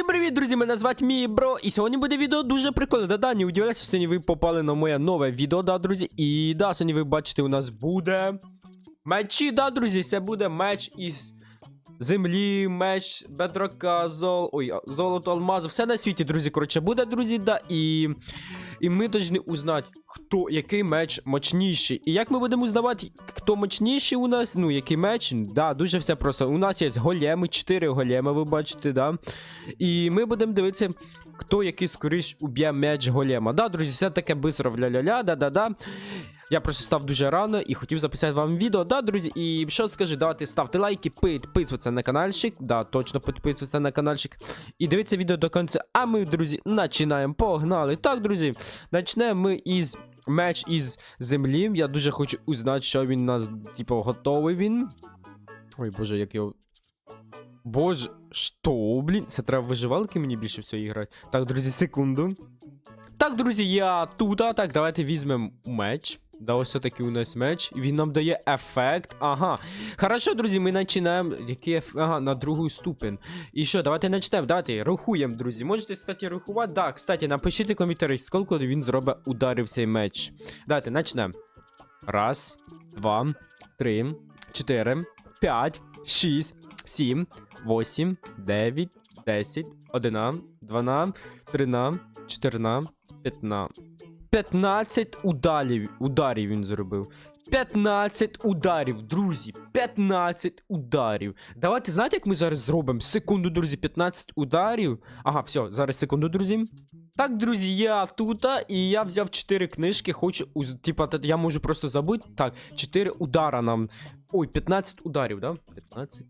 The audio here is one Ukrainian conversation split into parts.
Всім привіт, друзі! Мене звати Мій Бро. І сьогодні буде відео дуже прикольне. Да-да, не удивляйся, сьогодні ви попали на моє нове відео, да, друзі. І да, сьогодні ви бачите, у нас буде мечі, да, друзі. Це буде меч із землі, меч, бедрока, зол... Ой, золото, алмазу. Все на світі, друзі. Коротше, буде, друзі, да. І, і ми повинні узнати, хто, який меч мощніший. І як ми будемо узнавати, хто мощніший у нас, ну, який меч, да, дуже все просто. У нас є големи, 4 големи, ви бачите, да. І ми будемо дивитися, хто який скоріш уб'є меч голема. Да, друзі, все таке бистро ля-ля-ля, да-да-да. Я просто став дуже рано і хотів записати вам відео. Да, друзі, і що скажи, давайте ставте лайки, підписуйтесь на каналчик. Да, точно підписуйтесь на каналчик. І дивіться відео до кінця. А ми, друзі, починаємо. Погнали. Так, друзі, почнемо ми із меч із землі. Я дуже хочу узнати, що він нас, типу, готовий він. Ой, боже, як його. Боже, що, блін? Це треба виживалки мені більше всього грати. Так, друзі, секунду. Так, друзі, я тут. Так, давайте візьмемо меч. Да, ось такий у нас меч. Він нам дає ефект. Ага. Хорошо, друзі, ми починаємо. Який еф... Ага, на другу ступень. І що, давайте почнемо. Давайте рахуємо, друзі. Можете, кстати, рахувати. Да, кстати, напишіть в коментарі, скільки він зробить ударів цей меч. Давайте почнемо. Раз, два, три, чотири, п'ять, шість, сім, восім, дев'ять, десять, одина, двана, трина, чотирна, п'ятна. 15 ударів, ударів він зробив. 15 ударів, друзі. 15 ударів. Давайте, знаєте, як ми зараз зробимо? Секунду, друзі, 15 ударів. Ага, все, зараз секунду, друзі. Так, друзі, я тут, і я взяв 4 книжки, хочу, типа, я можу просто забути. Так, 4 удара нам. Ой, 15 ударів, да? 15.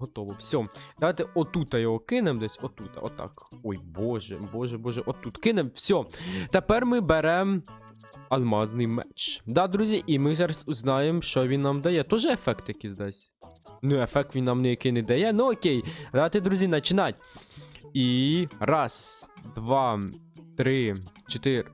Готово, все. Давайте отут його кинемо десь, отут, отак. Ой, боже, боже, боже, отут кинемо, все. Тепер ми беремо алмазний меч. Да, друзі, і ми зараз узнаємо, що він нам дає. Тоже ефект якийсь дасть. Ну, ефект він нам ніякий не дає. Ну окей. Давайте, друзі, починать. І раз, два, три, чотири.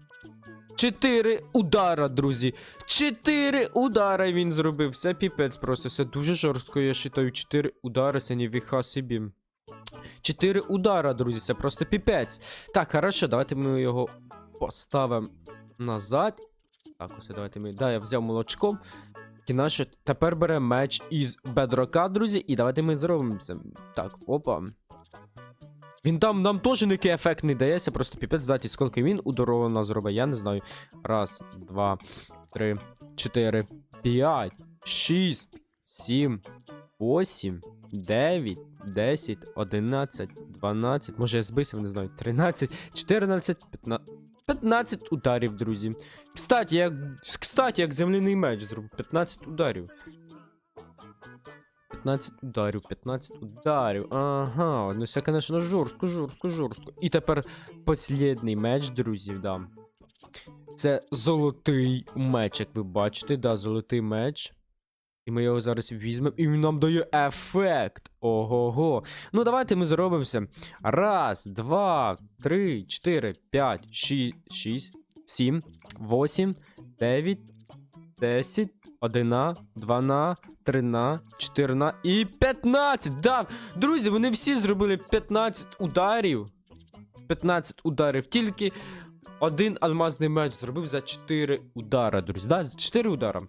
Чотири удара, друзі. Чотири удара він зробив. Все піпець просто. Це дуже жорстко. Я вважаю, чотири удари, це не віха собі. Чотири удара, друзі, це просто піпець. Так, хорошо, давайте ми його поставимо назад. Так, ось давайте ми. Да, я взяв молочко. І наше. Тепер беремо меч із бедрока, друзі, і давайте ми зробимо це. Так, опа. Він там нам теж ніякий ефект не дається, просто піпець дати, скільки він ударов нас зробить, я не знаю. Раз, два, три, чотири, п'ять, шість, сім, восім, дев'ять, десять, одинадцять, дванадцять, може я збився, не знаю, тринадцять, чотирнадцять, п'ятнадцять. 15 ударів, друзі. Кстати, як, кстати, як земляний меч зробив. 15 ударів. 15 ударів, 15 ударів. Ага, ну це, конечно, жорстко, жорстко, жорстко. І тепер послідний меч, друзі, да. Це золотий меч, як ви бачите, да, золотий меч. І ми його зараз візьмемо, і він нам дає ефект. Ого-го. Ну, давайте ми зробимося. Раз, два, три, чотири, п'ять, шість, шість, сім, восім, дев'ять, десять, одина, двана, трина, чотирна і п'ятнадцять. Да, друзі, вони всі зробили 15 ударів. 15 ударів. Тільки один алмазний меч зробив за 4 удара, друзі. Да, за 4 удара.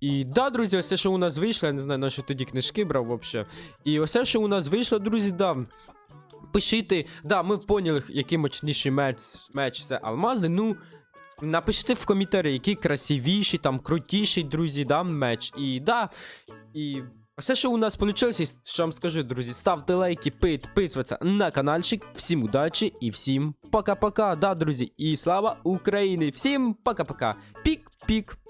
І да, друзі, ось це, що у нас вийшло, я не знаю, на що тоді книжки брав вообще. І ось це, що у нас вийшло, друзі, да. Пишіть, да, ми поняли, який мощніший меч, меч це алмазний. Ну, напишіть в коментарі, який красивіший, там, крутіший, друзі, да, меч. І да. І все, що у нас вийшло, що вам скажу, друзі, ставте лайки, підписуйтесь на каналчик. Всім удачі і всім пока-пока. Да, друзі, і слава Україні! Всім пока-пока. Пік-пік.